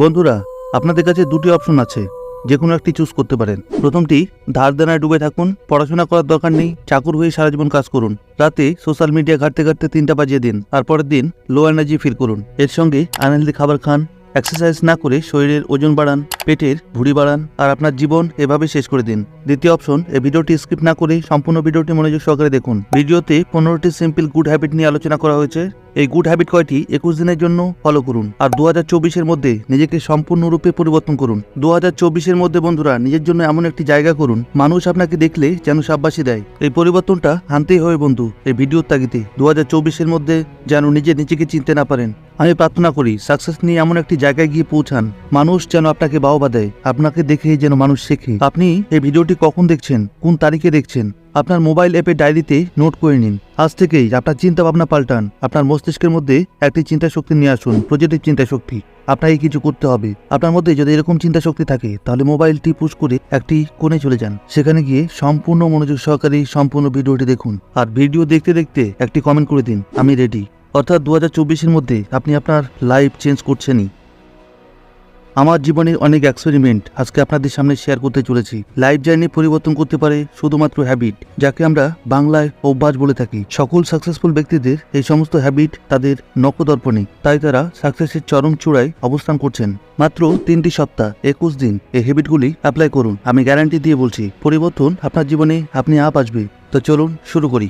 বন্ধুরা, আপনাদের কাছে দুটি অপশন আছে। যে কোনো একটি চুজ করতে পারেন। প্রথমটি, ধার দেনায় ডুবে থাকুন, পড়াশোনা করার দরকার নেই, চাকুর হয়ে সারা জীবন কাজ করুন। রাতে সোশ্যাল মিডিয়া ঘাটতে ঘাটতে তিনটা বাজিয়ে দিন, আর পরের দিন লো এনার্জি ফিল করুন। এর সঙ্গে আনহেলদি খাবার খান এক্সারসাইজ না করে শরীরের ওজন বাড়ান, পেটের ভুঁড়ি বাড়ান, আর আপনার জীবন এভাবে শেষ করে দিন। দ্বিতীয় অপশন এই ভিডিওটি স্কিপ না করে সম্পূর্ণ ভিডিওটি মনোযোগ সহকারে দেখুন। ভিডিওতে পনেরোটি সিম্পল গুড হ্যাবিট নিয়ে আলোচনা করা হয়েছে। এই গুড হ্যাবিট কয়টি? একুশ দিনের জন্য ফলো করুন। আর দু হাজার চব্বিশের মধ্যে নিজেকে সম্পূর্ণরূপে পরিবর্তন করুন। দু হাজার চব্বিশের মধ্যে বন্ধুরা, নিজের জন্য এমন একটি জায়গা করুন। মানুষ আপনাকে দেখলে যেন সাব্বাসী দেয়। এই পরিবর্তনটা আনতেই হবে বন্ধু, এই ভিডিওর তাগিতে দু হাজার চব্বিশের মধ্যে যেন নিজে নিজেকে চিনতে না পারেন। আমি প্রার্থনা করি সাকসেস নিয়ে এমন একটি জায়গায় গিয়ে পৌঁছান। মানুষ যেন আপনাকে বাহবা দেয়, আপনাকে দেখে যেন মানুষ শেখে। আপনি এই ভিডিওটি কখন দেখছেন, কোন তারিখে দেখছেন? আপনার মোবাইল অ্যাপে ডায়েরিতে নোট করে নিন। আজ থেকেই আপনার চিন্তা ভাবনা পাল্টান। আপনার মস্তিষ্কের মধ্যে একটি চিন্তা শক্তি নিয়ে আসুন পজিটিভ চিন্তা শক্তি আপনাকে কিছু করতে হবে। আপনার মধ্যে যদি এরকম চিন্তা শক্তি থাকে, তাহলে মোবাইলটি পুশ করে একটি কোণে চলে যান। সেখানে গিয়ে সম্পূর্ণ মনোযোগ সহকারে সম্পূর্ণ ভিডিওটি দেখুন। আর ভিডিও দেখতে দেখতে একটি কমেন্ট করে দিন, আমি রেডি অর্থাৎ দু হাজার মধ্যে আপনি আপনার লাইফ চেঞ্জ করছেনই। আমার জীবনের অনেক এক্সপেরিমেন্ট আজকে আপনাদের সামনে শেয়ার করতে চলেছি। লাইফ জার্নি পরিবর্তন করতে পারে শুধুমাত্র হ্যাবিট যাকে আমরা বাংলায় অভ্যাস বলে থাকি। সকল সাকসেসফুল ব্যক্তিদের এই সমস্ত হ্যাবিট তাদের নকদর্পণে তাই তারা সাকসেসের চরম চূড়ায় অবস্থান করছেন। মাত্র তিনটি সপ্তাহ, একুশ দিন, এই হ্যাবিটগুলি অ্যাপ্লাই করুন। আমি গ্যারান্টি দিয়ে বলছি, পরিবর্তন আপনার জীবনে আপনি আপ আসবে। তো চলুন শুরু করি।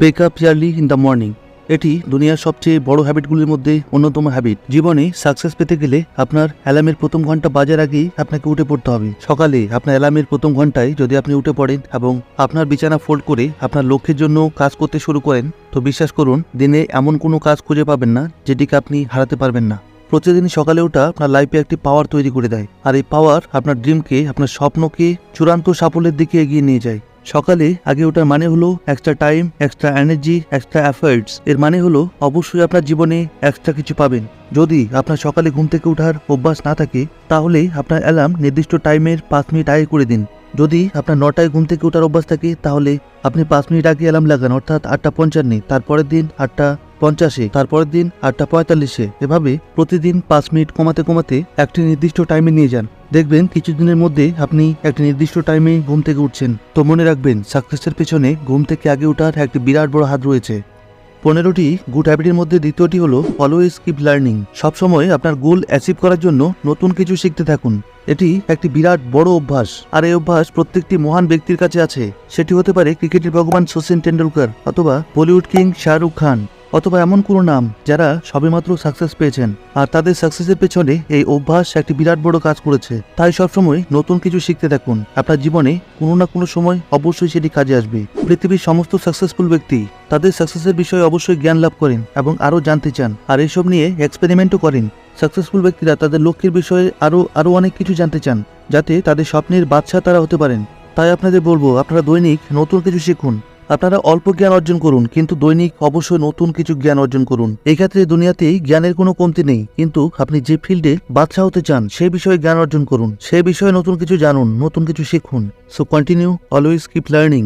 Wake up early in the morning এটি দুনিয়ার সবচেয়ে বড় হ্যাবিটগুলির মধ্যে অন্যতম হ্যাবিট জীবনে সাকসেস পেতে গেলে আপনার অ্যালার্মের প্রথম ঘণ্টা বাজার আগেই আপনাকে উঠে পড়তে হবে। সকালে আপনার অ্যালার্মের প্রথম ঘন্টায় যদি আপনি উঠে পড়েন এবং আপনার বিছানা ফোল্ড করে আপনার লক্ষ্যের জন্য কাজ করতে শুরু করেন, তো বিশ্বাস করুন, দিনে এমন কোনো কাজ খুঁজে পাবেন না যেটিকে আপনি হারাতে পারবেন না। প্রতিদিন সকালে ওঠা আপনার লাইফে একটি পাওয়ার তৈরি করে দেয়। আর এই পাওয়ার আপনার ড্রিমকে আপনার স্বপ্নকে চূড়ান্ত সাফল্যের দিকে এগিয়ে নিয়ে যায়। সকালে আগে ওটার মানে হলো extra time extra energy extra efforts এর মানে হলো অবশ্যই আপনার জীবনে এক্সট্রা কিছু পাবেন। যদি আপনার সকালে ঘুম থেকে ওঠার অভ্যাস না থাকে, তাহলে আপনার অ্যালার্ম নির্দিষ্ট টাইমের পাঁচ মিনিট আগে করে দিন। যদি আপনার নটায় ঘুম থেকে ওঠার অভ্যাস থাকে, তাহলে আপনি পাঁচ মিনিট আগে অ্যালার্ম লাগান, অর্থাৎ আটটা পঞ্চান্নে। তারপরের দিন আটটা পঞ্চাশে, তারপরের দিন আটটা পঁয়তাল্লিশে। এভাবে প্রতিদিন পাঁচ মিনিট কমাতে কমাতে একটি নির্দিষ্ট টাইমে নিয়ে যান। দেখবেন কিছুদিনের মধ্যে আপনি একটি নির্দিষ্ট টাইমে ঘুম থেকে উঠছেন। তো মনে রাখবেন সাকসেসের পেছনে ঘুম থেকে আগে ওঠার একটি বিরাট বড় হাত রয়েছে। পনেরোটি গুড হ্যাবিটের মধ্যে দ্বিতীয়টি হলো অলওয়েজ কিপ লার্নিং সবসময় আপনার গোল অ্যাচিভ করার জন্য নতুন কিছু শিখতে থাকুন। এটি একটি বিরাট বড় অভ্যাস। আর এই অভ্যাস প্রত্যেকটি মহান ব্যক্তির কাছে আছে। সেটি হতে পারে ক্রিকেটের ভগবান সচিন টেন্ডুলকার অথবা বলিউড কিং শাহরুখ খান। অথবা এমন কোনো নাম যারা সবেমাত্র সাকসেস পেয়েছেন। আর তাদের সাকসেসের পেছনে এই অভ্যাস একটি বিরাট বড় কাজ করেছে। তাই সবসময় নতুন কিছু শিখতে থাকুন। আপনার জীবনে কোনো না কোনো সময় অবশ্যই সেটি কাজে আসবে। পৃথিবীর সমস্ত সাকসেসফুল ব্যক্তি তাদের সাকসেসের বিষয়ে অবশ্যই জ্ঞান লাভ করেন এবং আরও জানতে চান। আর এসব নিয়ে এক্সপেরিমেন্টও করেন। সাকসেসফুল ব্যক্তিরা তাদের লক্ষ্যের বিষয়ে আরও আরও অনেক কিছু জানতে চান, যাতে তাদের স্বপ্নের বাদশা তারা হতে পারেন। তাই আপনাদের বলব, আপনারা দৈনিক নতুন কিছু শিখুন। আপনারা অল্প জ্ঞান অর্জন করুন, কিন্তু দৈনিক অবশ্যই নতুন কিছু জ্ঞান অর্জন করুন। এক্ষেত্রে দুনিয়াতেই জ্ঞানের কোনো কমতি নেই, কিন্তু আপনি যে ফিল্ডে বাদশা হতে চান সেই বিষয়ে জ্ঞান অর্জন করুন, সে বিষয়ে নতুন কিছু জানুন, নতুন কিছু শিখুন। So continue always keep learning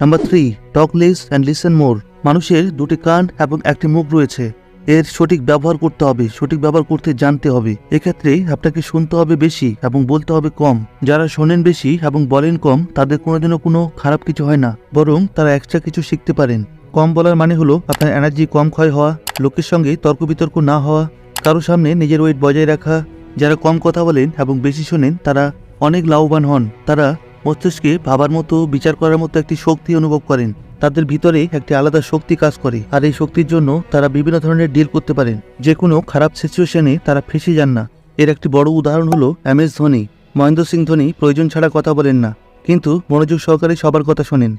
number three talk less and listen more মানুষের দুটি কান এবং একটি মুখ রয়েছে। এর সঠিক ব্যবহার করতে হবে, সঠিক ব্যবহার করতে জানতে হবে। এক্ষেত্রে আপনাকে শুনতে হবে বেশি এবং বলতে হবে কম। যারা শোনেন বেশি এবং বলেন কম, তাদের কোনোদিনও কোনো খারাপ কিছু হয় না, বরং তারা এক্সট্রা কিছু শিখতে পারেন। কম বলার মানে হলো আপনার এনার্জি কম ক্ষয় হওয়া, লোকের সঙ্গে তর্ক বিতর্ক না হওয়া, কারও সামনে নিজের ওয়েট বজায় রাখা। যারা কম কথা বলেন এবং বেশি শোনেন, তারা অনেক লাভবান হন। তারা মস্তিষ্কে ভাবার মতো, বিচার করার মতো একটি শক্তি অনুভব করেন। তাদের ভিতরে একটি আলাদা শক্তি কাজ করে, আর এই শক্তির জন্য তারা বিভিন্ন ধরনের ডিল করতে পারেন। যে কোনো খারাপ সিচুয়েশনে তারা ফেসে যান না। এর একটি বড় উদাহরণ হলো এম এস ধোনি। মহেন্দ্র সিং ধোনি প্রয়োজন ছাড়া কথা বলেন না, কিন্তু মনোযোগ সহকারে সবার কথা শোনেন।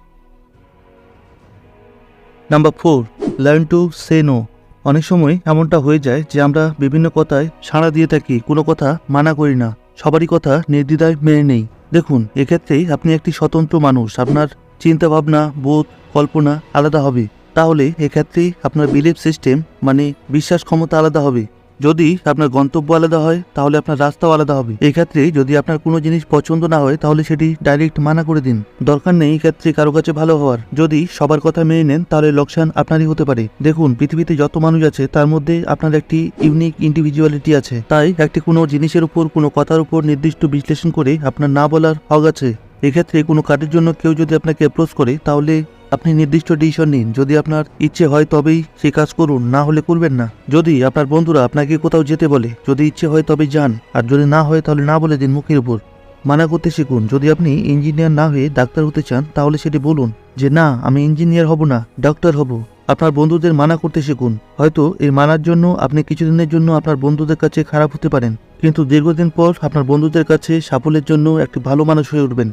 Number four learn to say no অনেক সময় এমনটা হয়ে যায় যে আমরা বিভিন্ন কথায় সাড়া দিয়ে থাকি, কোনো কথা মানা করি না। সবারই কথা নির্দ্বিধায় মেনে নেই। দেখুন, এক্ষেত্রেই আপনি একটি স্বতন্ত্র মানুষ। আপনার চিন্তা ভাবনা বোধ কল্পনা আলাদা হবে। তাহলে এক্ষেত্রে আপনার বিলিভ সিস্টেম মানে বিশ্বাস ক্ষমতা আলাদা হবে। যদি আপনার গন্তব্য আলাদা হয়, তাহলে আপনার রাস্তাও আলাদা হবে। এই ক্ষেত্রে যদি আপনার কোনো জিনিস পছন্দ না হয়, তাহলে সেটি ডাইরেক্ট মানা করে দিন। দরকার নেই এই ক্ষেত্রে কারও কাছে ভালো হওয়ার। যদি সবার কথা মেনে নেন, তাহলে লোকসান আপনারই হতে পারে। দেখুন, পৃথিবীতে যত মানুষ আছে, তার মধ্যে আপনার একটি ইউনিক ইন্ডিভিজুয়ালিটি আছে। তাই একটি কোনো জিনিসের উপর, কোনো কথার উপর নির্দিষ্ট বিশ্লেষণ করে আপনার না বলার হক আছে। এক্ষেত্রে কোনো কাজের জন্য কেউ যদি আপনাকে অ্যাপ্রোচ করে, তাহলে আপনি নির্দিষ্ট ডিসিশন নিন। যদি আপনার ইচ্ছে হয় তবেই সেই কাজ করুন, না হলে করবেন না। যদি আপনার বন্ধুরা আপনাকে কোথাও যেতে বলে, যদি ইচ্ছে হয় তবে যান, আর যদি না হয় তাহলে না বলে দিন মুখের উপর। মানা করতে শিখুন। যদি আপনি ইঞ্জিনিয়ার না হয়ে ডাক্তার হতে চান, তাহলে সেটি বলুন যে, না, আমি ইঞ্জিনিয়ার হব না ডাক্তার হব। আপনার বন্ধুদের মানা করতে শিখুন। হয়তো এই মানার জন্য আপনি কিছুদিনের জন্য আপনার বন্ধুদের কাছে খারাপ হতে পারেন, কিন্তু দীর্ঘদিন পর আপনার বন্ধুদের কাছে সাফল্যের জন্য একটি ভালো মানুষ হয়ে উঠবেন।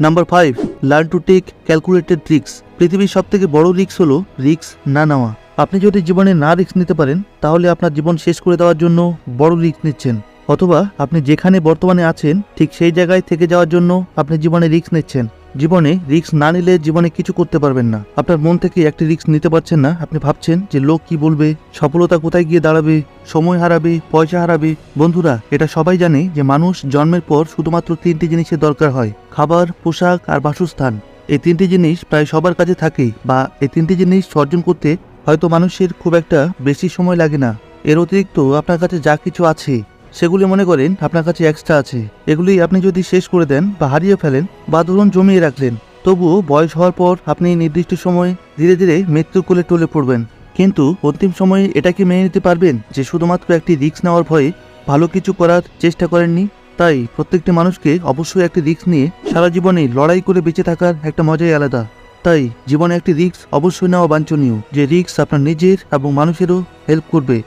Number five learn to take calculated risks পৃথিবীর সব থেকে বড় রিক্স হলো রিক্স না নেওয়া। আপনি যদি জীবনে না রিক্স নিতে পারেন, তাহলে আপনার জীবন শেষ করে দেওয়ার জন্য বড় রিক্স নিচ্ছেন। অথবা আপনি যেখানে বর্তমানে আছেন, ঠিক সেই জায়গায় থেকে যাওয়ার জন্য আপনি জীবনে রিক্স নিচ্ছেন। জীবনে রিক্স না নিলে জীবনে কিছু করতে পারবেন না। আপনার মন থেকে একটি রিক্স নিতে পারছেন না। আপনি ভাবছেন যে লোক কি বলবে, সফলতা কোথায় গিয়ে দাঁড়াবে, সময় হারাবে, পয়সা হারাবে? বন্ধুরা, এটা সবাই জানে যে মানুষ জন্মের পর শুধুমাত্র তিনটি জিনিসের দরকার হয়, খাবার, পোশাক আর বাসস্থান। এই তিনটি জিনিস প্রায় সবার কাছে থাকে বা এই তিনটি জিনিস অর্জন করতে হয়তো মানুষের খুব একটা বেশি সময় লাগে না। এর অতিরিক্ত আপনার কাছে যা কিছু আছে সেগুলি মনে করেন আপনার কাছে এক্সট্রা আছে। এগুলি আপনি যদি শেষ করে দেন বা হারিয়ে ফেলেন বা ধরুন জমিয়ে রাখলেন, তবুও বয়স হওয়ার পর আপনি নির্দিষ্ট সময়ে ধীরে ধীরে মৃত্যুর কোলে টলে পড়বেন। কিন্তু অন্তিম সময়ে এটাকে মেনে নিতে পারবেন যে শুধুমাত্র একটি রিস্ক নেওয়ার ভয়ে ভালো কিছু করার চেষ্টা করেননি। তাই প্রত্যেকটি মানুষকে অবশ্যই একটি রিস্ক নিয়ে সারা জীবনে লড়াই করে বেঁচে থাকার একটা মজাই আলাদা। তাই জীবনে একটি রিস্ক অবশ্যই নেওয়া বাঞ্ছনীয়। যে রিস্ক আপনার নিজের এবং মানুষেরও হেল্প করবে।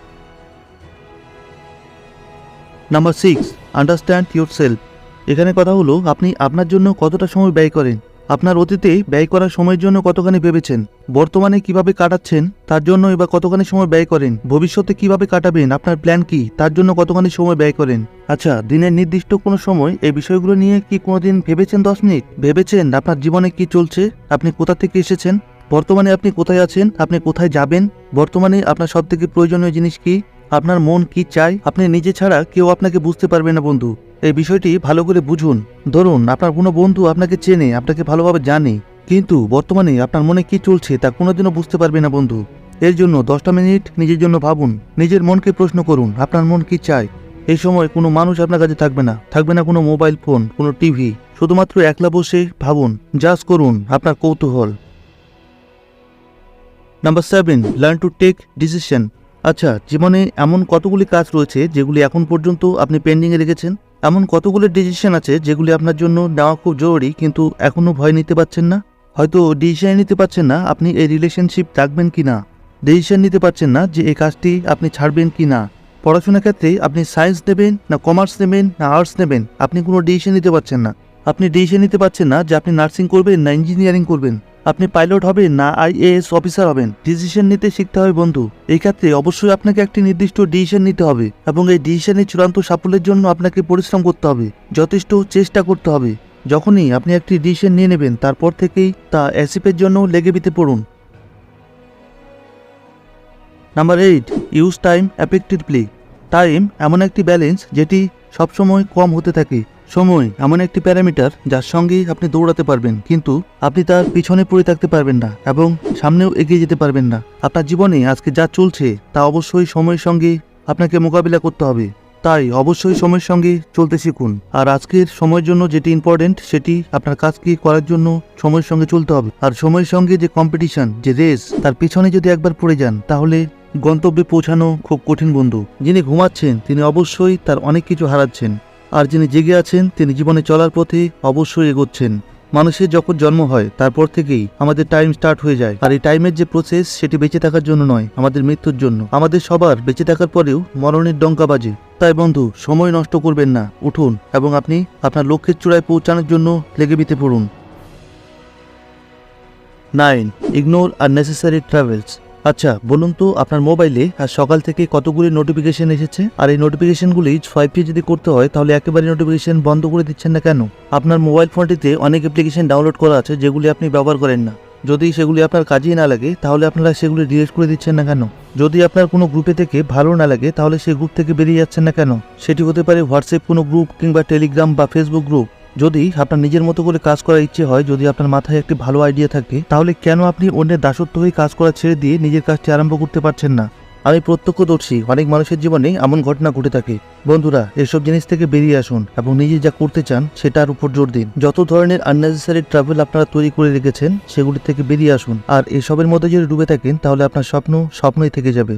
Number six understand yourself এখানে কথা হলো, আপনি আপনার জন্য কতটা সময় ব্যয় করেন? আপনার অতীতে ব্যয় করার সময়ের জন্য কতখানি ভেবেছেন? বর্তমানে কীভাবে কাটাচ্ছেন? তার জন্য এবার কতখানি সময় ব্যয় করেন? ভবিষ্যতে কীভাবে কাটাবেন? আপনার প্ল্যান কি? তার জন্য কতখানি সময় ব্যয় করেন? আচ্ছা দিনের নির্দিষ্ট কোনো সময় এই বিষয়গুলো নিয়ে কি কোনোদিন ভেবেছেন দশ মিনিট? ভেবেছেন আপনার জীবনে কি চলছে? আপনি কোথা থেকে এসেছেন? বর্তমানে আপনি কোথায় আছেন? আপনি কোথায় যাবেন? বর্তমানে আপনার সব থেকে প্রয়োজনীয় জিনিস কি? আপনার মন কি চায়, আপনি নিজে ছাড়া কেউ আপনাকে বুঝতে পারবে না বন্ধু। এই বিষয়টি ভালো করে বুঝুন। ধরুন, আপনার কোনো বন্ধু আপনাকে চেনে, আপনাকে ভালোভাবে জানে, কিন্তু বর্তমানে আপনার মনে কি চলছে তা কোনোদিনও বুঝতে পারবে না বন্ধু। এর জন্য দশটা মিনিট নিজের জন্য ভাবুন, নিজের মনকে প্রশ্ন করুন, আপনার মন কি চায়? এই সময় কোনো মানুষ আপনার কাছে থাকবে না থাকবে না কোনো মোবাইল ফোন, কোনো টিভি। শুধুমাত্র একলা বসে ভাবুন জাস্ট করুন আপনার কৌতূহল। Number seven, learn to take decision. আচ্ছা জীবনে এমন কতগুলি কাজ রয়েছে যেগুলি এখন পর্যন্ত আপনি পেন্ডিংয়ে রেখেছেন? এমন কতগুলি ডিসিশন আছে যেগুলি আপনার জন্য নেওয়া খুব জরুরি কিন্তু এখনও ভয় নিতে পারছেন না? হয়তো ডিসিশন নিতে পারছেন না আপনি এই রিলেশনশিপ রাখবেন কি না? ডিসিশন নিতে পারছেন না যে এই কাজটি আপনি ছাড়বেন কি না? পড়াশোনার ক্ষেত্রে আপনি সায়েন্স নেবেন না কমার্স নেবেন না আর্টস নেবেন, আপনি কোনো ডিসিশন নিতে পারছেন না। আপনি ডিসিশন নিতে পারছেন না যে আপনি নার্সিং করবেন না ইঞ্জিনিয়ারিং করবেন। আপনি পাইলট হবেন না আইএএস অফিসার হবেন। ডিসিশন নিতে শিখতে হবে বন্ধু। এই ক্ষেত্রে অবশ্যই আপনাকে একটি নির্দিষ্ট ডিসিশন নিতে হবে এবং এই ডিসিশনের চূড়ান্ত সাফল্যের জন্য আপনাকে পরিশ্রম করতে হবে। যথেষ্ট চেষ্টা করতে হবে। যখনই আপনি একটি ডিসিশন নিয়ে নেবেন, তারপর থেকেই তা অ্যাসিপের জন্য লেগে বিতে পড়ুন। Number eight use time effectively time এমন একটি ব্যালেন্স যেটি সবসময় কম হতে থাকে। সময় এমন একটি প্যারামিটার যার সঙ্গে আপনি দৌড়াতে পারবেন, কিন্তু আপনি তার পিছনে পড়ে থাকতে পারবেন না এবং সামনেও এগিয়ে যেতে পারবেন না। আপনার জীবনে আজকে যা চলছে তা অবশ্যই সময়ের সঙ্গে আপনাকে মোকাবিলা করতে হবে। তাই অবশ্যই সময়ের সঙ্গে চলতে শিখুন। আর আজকের সময়ের জন্য যেটি ইম্পর্টেন্ট সেটি আপনার কাজকে করার জন্য সময়ের সঙ্গে চলতে হবে। আর সময়ের সঙ্গে যে কম্পিটিশন যে রেস তার পিছনে যদি একবার পড়ে যান, তাহলে গন্তব্যে পৌঁছানো খুব কঠিন বন্ধু। যিনি ঘুমাচ্ছেন, তিনি অবশ্যই তার অনেক কিছু হারাচ্ছেন। আর যিনি জেগে আছেন, তিনি জীবনে চলার পথে অবশ্যই এগোচ্ছেন। মানুষের যখন জন্ম হয়, তারপর থেকেই আমাদের টাইম স্টার্ট হয়ে যায়। আর এই টাইমের যে প্রসেস সেটি বেঁচে থাকার জন্য নয়, আমাদের মৃত্যুর জন্য। আমাদের সবার বেঁচে থাকার পরেও মরণের ডঙ্কা বাজে। তাই বন্ধু, সময় নষ্ট করবেন না। উঠুন এবং আপনি আপনার লক্ষ্যের চূড়ায় পৌঁছানোর জন্য লেগে বিতে পড়ুন। Nine ignore unnecessary travels আচ্ছা বলুন তো আপনার মোবাইলে আর সকাল থেকে কতগুলি নোটিফিকেশন এসেছে? আর এই নোটিফিকেশনগুলি সোয়াইপ যদি করতে হয়, তাহলে একেবারে নোটিফিকেশন বন্ধ করে দিচ্ছেন না কেন? আপনার মোবাইল ফোনটিতে অনেক অ্যাপ্লিকেশন ডাউনলোড করা আছে, যেগুলি আপনি ব্যবহার করেন না। যদি সেগুলি আপনার কাজেই না লাগে, তাহলে আপনারা সেগুলি ডিলিট করে দিচ্ছেন না কেন? যদি আপনার কোনো গ্রুপে থেকে ভালো না লাগে, তাহলে সেই গ্রুপ থেকে বেরিয়ে যাচ্ছেন না কেন? সেটি হতে পারে হোয়াটসঅ্যাপ কোনো গ্রুপ কিংবা টেলিগ্রাম বা ফেসবুক গ্রুপ যদি আপনার নিজের মতো করে কাজ করার ইচ্ছে হয়, যদি আপনার মাথায় একটি ভালো আইডিয়া থাকে, তাহলে কেন আপনি অন্যের দাসত্ব হয়ে কাজ করা ছেড়ে দিয়ে নিজের কাজটি আরম্ভ করতে পারছেন না? আমি প্রত্যক্ষদর্শী, অনেক মানুষের জীবনে এমন ঘটনা ঘটে থাকে। বন্ধুরা, এসব জিনিস থেকে বেরিয়ে আসুন এবং নিজে যা করতে চান, সেটার উপর জোর দিন। যত ধরনের আননেসেসারি ট্রাভেল আপনারা তৈরি করে রেখেছেন, সেগুলি থেকে বেরিয়ে আসুন। আর এসবের মধ্যে যদি ডুবে থাকেন, তাহলে আপনার স্বপ্ন স্বপ্নই থেকে যাবে।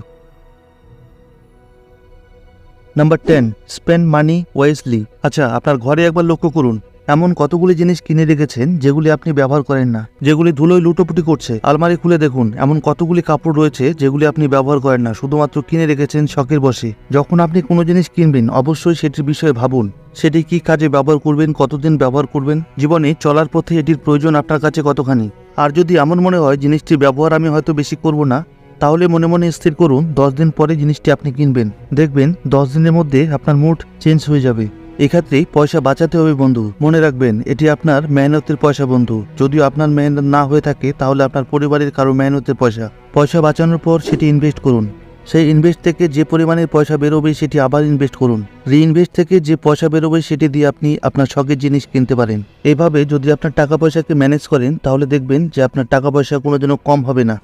Number ten spend money wisely আচ্ছা আপনার ঘরে একবার লক্ষ্য করুন। এমন কতগুলি জিনিস কিনে রেখেছেন যেগুলি আপনি ব্যবহার করেন না? যেগুলি ধুলোয় লুটোপুটি করছে। আলমারি খুলে দেখুন, এমন কতগুলি কাপড় রয়েছে যেগুলি আপনি ব্যবহার করেন না, শুধুমাত্র কিনে রেখেছেন শখের বসে যখন আপনি কোনো জিনিস কিনবেন, অবশ্যই সেটির বিষয়ে ভাবুন। সেটি কি কাজে ব্যবহার করবেন, কতদিন ব্যবহার করবেন? জীবনে চলার পথে এটির প্রয়োজন আপনার কাছে কতখানি? আর যদি এমন মনে হয়, জিনিসটির ব্যবহার আমি হয়তো বেশি করব না তাহলে মনে মনে স্থির করুন, দশ দিন পরে জিনিসটি আপনি কিনবেন। দেখবেন, দশ দিনের মধ্যে আপনার মুড চেঞ্জ হয়ে যাবে। এক্ষেত্রে পয়সা বাঁচাতে হবে বন্ধু। মনে রাখবেন, এটি আপনার মেহনতের পয়সা বন্ধু। যদিও আপনার মেহনত না হয়ে থাকে, তাহলে আপনার পরিবারের কারও মেহনতের পয়সা। পয়সা বাঁচানোর পর সেটি ইনভেস্ট করুন। সেই ইনভেস্ট থেকে যে পরিমাণের পয়সা বেরোবে, সেটি আবার ইনভেস্ট করুন। রিইনভেস্ট থেকে যে পয়সা বেরোবে, সেটি দিয়ে আপনি আপনার শখের জিনিস কিনতে পারেন। এভাবে যদি আপনার টাকা পয়সাকে ম্যানেজ করেন, তাহলে দেখবেন যে আপনার টাকা পয়সা কোনো যেন কম হবে না।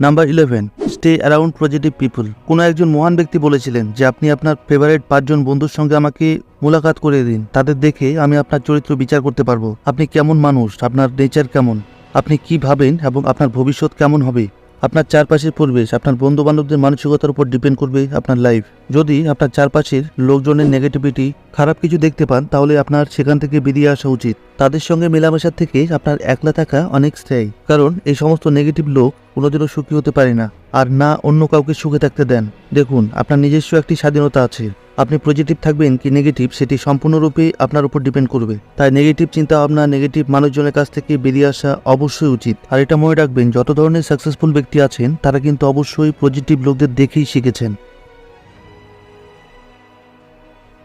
Number eleven stay around positive people কোনো একজন মহান ব্যক্তি বলেছিলেন যে, আপনি আপনার ফেভারিট পাঁচজন বন্ধুর সঙ্গে আমাকে মোলাকাত করে দিন। তাদের দেখে আমি আপনার চরিত্র বিচার করতে পারব। আপনি কেমন মানুষ? আপনার নেচার কেমন? আপনি কি ভাবেন এবং আপনার ভবিষ্যৎ কেমন হবে? আপনার চারপাশের পরিবেশ, আপনার বন্ধু বান্ধবদের মানসিকতার উপর ডিপেন্ড করবে আপনার লাইফ যদি আপনার চারপাশের লোকজনের নেগেটিভিটি খারাপ কিছু দেখতে পান, তাহলে আপনার সেখান থেকে বেরিয়ে আসা উচিত। তাদের সঙ্গে মেলামেশার থেকে আপনার একলা থাকা অনেক স্থায়ী। কারণ এই সমস্ত নেগেটিভ লোক কোনোদিনও সুখী হতে পারে না। আর না অন্য কাউকে সুখে থাকতে দেন। দেখুন, আপনার নিজস্ব একটি স্বাধীনতা আছে। আপনি পজিটিভ থাকবেন কি নেগেটিভ সেটি সম্পূর্ণরূপে আপনার উপর ডিপেন্ড করবে। তাই নেগেটিভ চিন্তা ভাবনা নেগেটিভ মানুষজনের কাছ থেকে বেরিয়ে আসা অবশ্যই উচিত। আর এটা মনে রাখবেন, যত ধরনের সাকসেসফুল ব্যক্তি আছেন, তারা কিন্তু অবশ্যই পজিটিভ লোকদের দেখেই শিখেছেন।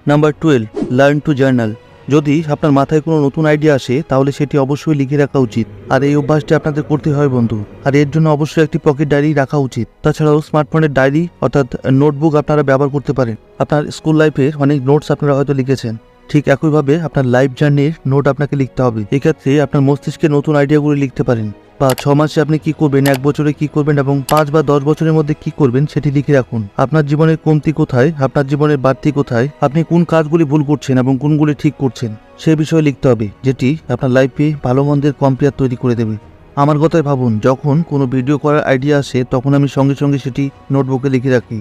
Number twelve learn to journal যদি আপনার মাথায় কোনো নতুন আইডিয়া আসে, তাহলে সেটি অবশ্যই লিখে রাখা উচিত। আর এই অভ্যাসটি আপনাদের করতে হয় বন্ধু। আর এর জন্য অবশ্যই একটি পকেট ডায়েরি রাখা উচিত। তাছাড়াও স্মার্টফোনের ডায়েরি অর্থাৎ নোটবুক আপনারা ব্যবহার করতে পারেন। আপনার স্কুল লাইফের অনেক নোটস আপনারা হয়তো লিখেছেন। ঠিক একইভাবে আপনার লাইফ জার্নির নোট আপনাকে লিখতে হবে। এক্ষেত্রে আপনার মস্তিষ্কে নতুন আইডিয়াগুলি লিখতে পারেন। বা ছ মাসে আপনি কি করবেন, এক বছরে কি করবেন এবং পাঁচ বা দশ বছরের মধ্যে কি করবেন সেটি লিখে রাখুন। আপনার জীবনের কমতি কোথায়, আপনার জীবনের বাড়তি কোথায়, আপনি কোন কাজগুলি ভুল করছেন এবং কোনগুলি ঠিক করছেন সে বিষয়ে লিখতে হবে, যেটি আপনার লাইফে ভালো মন্দের কম্পেয়ার তৈরি করে দেবে। আমার কথায় ভাবুন, যখন কোনো ভিডিও করার আইডিয়া আসে, তখন আমি সঙ্গে সঙ্গে সেটি নোটবুকে লিখে রাখি।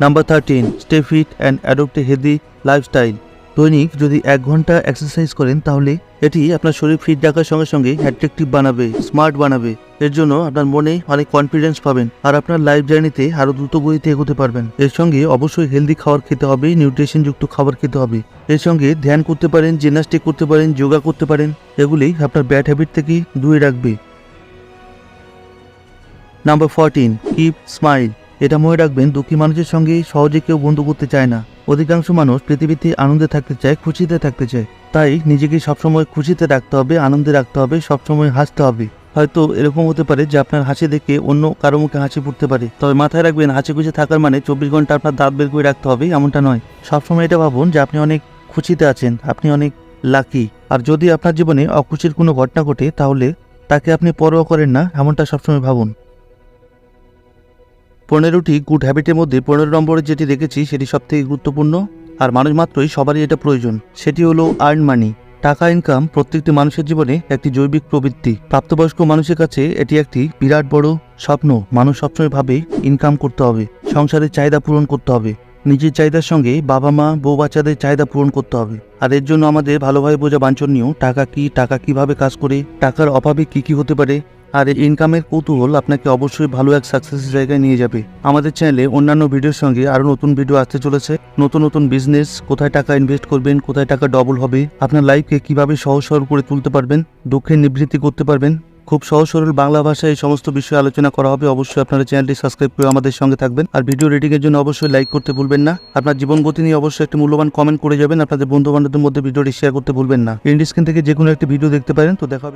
Number thirteen stay fit and adopt a healthy lifestyle দৈনিক যদি এক ঘণ্টা এক্সারসাইজ করেন, তাহলে এটি আপনার শরীর ফিট রাখার সঙ্গে সঙ্গে অ্যাট্রাকটিভ বানাবে স্মার্ট বানাবে। এর জন্য আপনার মনে অনেক কনফিডেন্স পাবেন আর আপনার লাইফ জার্নিতে আরও দ্রুত গতিতে এগোতে পারবেন। এর সঙ্গে অবশ্যই হেলদি খাবার খেতে হবে নিউট্রিশন যুক্ত খাবার খেতে হবে। এর সঙ্গে ধ্যান করতে পারেন জিমনাস্টিক করতে পারেন যোগা করতে পারেন, এগুলি আপনার ব্যাড হ্যাবিট থেকে দূরে রাখবে। নাম্বার ফোরটিন কিপ স্মাইল এটা মনে রাখবেন, দুঃখী মানুষের সঙ্গে সহজে কেউ বন্ধু করতে চায় না। অধিকাংশ মানুষ পৃথিবীতে আনন্দে থাকতে চায়, খুশিতে থাকতে চায়। তাই নিজেকে সবসময় খুশিতে রাখতে হবে, আনন্দে রাখতে হবে, সবসময় হাসতে হবে। হয়তো এরকম হতে পারে যে আপনার হাসি দেখে অন্য কারও মুখে হাসি ফুটতে পারে। তবে মাথায় রাখবেন, হাসি খুশি থাকার মানে চব্বিশ ঘণ্টা আপনার দাঁত বের করে রাখতে হবে, এমনটা নয়। সবসময় এটা ভাবুন যে আপনি অনেক খুশিতে আছেন, আপনি অনেক লাকি। আর যদি আপনার জীবনে অখুশির কোনো ঘটনা ঘটে, তাহলে তাকে আপনি পরোয়া করেন না, এমনটা সবসময় ভাবুন। পনেরোটি গুড হ্যাবিটের মধ্যে পনেরো নম্বরে যেটি দেখেছি সেটি সবথেকে গুরুত্বপূর্ণ। আর মানুষ মাত্রই সবারই এটা প্রয়োজন। সেটি হলো আর্ন মানি টাকা ইনকাম প্রত্যেকটি মানুষের জীবনে একটি জৈবিক প্রবৃত্তি। প্রাপ্তবয়স্ক মানুষের কাছে এটি একটি বিরাট বড় স্বপ্ন। মানুষ সবসময় ভাবে ইনকাম করতে হবে। সংসারের চাহিদা পূরণ করতে হবে। নিজের চাহিদার সঙ্গে বাবা মা, বউ বাচ্চাদের চাহিদা পূরণ করতে হবে। আর এর জন্য আমাদের ভালোভাবে বোঝা বাঞ্ছনীয়, টাকা কি, টাকা কীভাবে কাজ করে, টাকার অভাবে কি কি হতে পারে আর ইনকামের কৌতূহল আপনাকে অবশ্যই ভালো এক সাকসেস জায়গায় নিয়ে যাবে। আমাদের চ্যানেলে অন্যান্য ভিডিওর সঙ্গে আরও নতুন ভিডিও আসতে চলেছে। নতুন নতুন বিজনেস কোথায় টাকা ইনভেস্ট করবেন, কোথায় টাকা ডবল হবে, আপনার লাইফকে কীভাবে সহজ সরল করে তুলতে পারবেন, দুঃখের নিবৃত্তি করতে পারবেন, খুব সহজ, সরল বাংলা ভাষায় এই সমস্ত বিষয়ে আলোচনা করা হবে, অবশ্যই আপনারা চ্যানেলটি সাবস্ক্রাইব করে আমাদের সঙ্গে থাকবেন। আর ভিডিও রেটিং এর জন্য অবশ্যই লাইক করতে ভুলবেন না। আপনার জীবন গতি নিয়ে অবশ্যই একটি মূল্যবান কমেন্ট করে যাবেন। আপনাদের বন্ধু বান্ধবদের মধ্যে ভিডিওটি শেয়ার করতে ভুলবেন না। ইন্ডিস্ক্রিন থেকে যে কোনো একটি ভিডিও দেখতে পারেন। তো দেখা হবে।